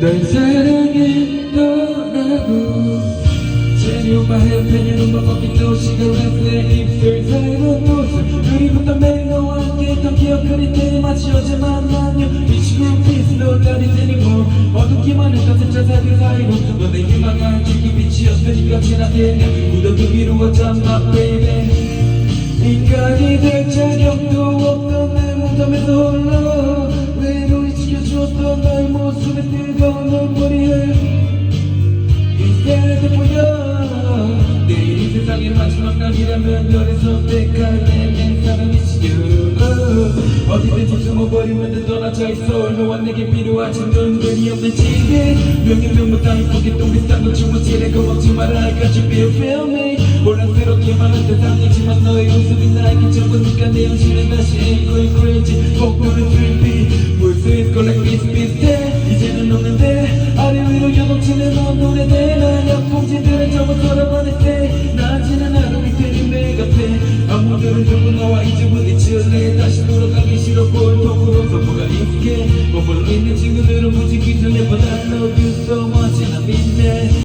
널 사랑해 떠나고. 제니오빠 헤어펜이 눈만 꺾인 또 시가레스의 입술 사이로 노스 우리부터 매일 너와 함께 했던 기억들 이 때 마치 어제 만난 요 미치고 피스 너 다리 anymore 어둡기만 했던 셋째 사들 사이로 너내 희망한 지기 빛이었으니까 지나게 묻어두 위로 어잠마 baby. 인간이 될 자격 뜨거운 눈물이 이제 보여. 내일이 세상의 마지막 날이라면 별의 선택할 내내 사람이시여 어디든지 숨어버리면 돼 떠나자 있어. 너와 내게 필요하지 눈들이 없는 집에 명예 명문 따위 포켓동 비슷한 걸 주무지래 겁먹지 말아야까지 feel feel me 혼란스럽기만 한 세상이지만 너의 웃음이 나에게 전부니까 내 현실은 다시 going crazy 복부는 dreamy 볼수 있고 like 비슷 그녀를 들고 나와 이제 부딪힐래 다시 돌아가기 싫어 볼통으로 서부가 있게 머물러 있는 친구들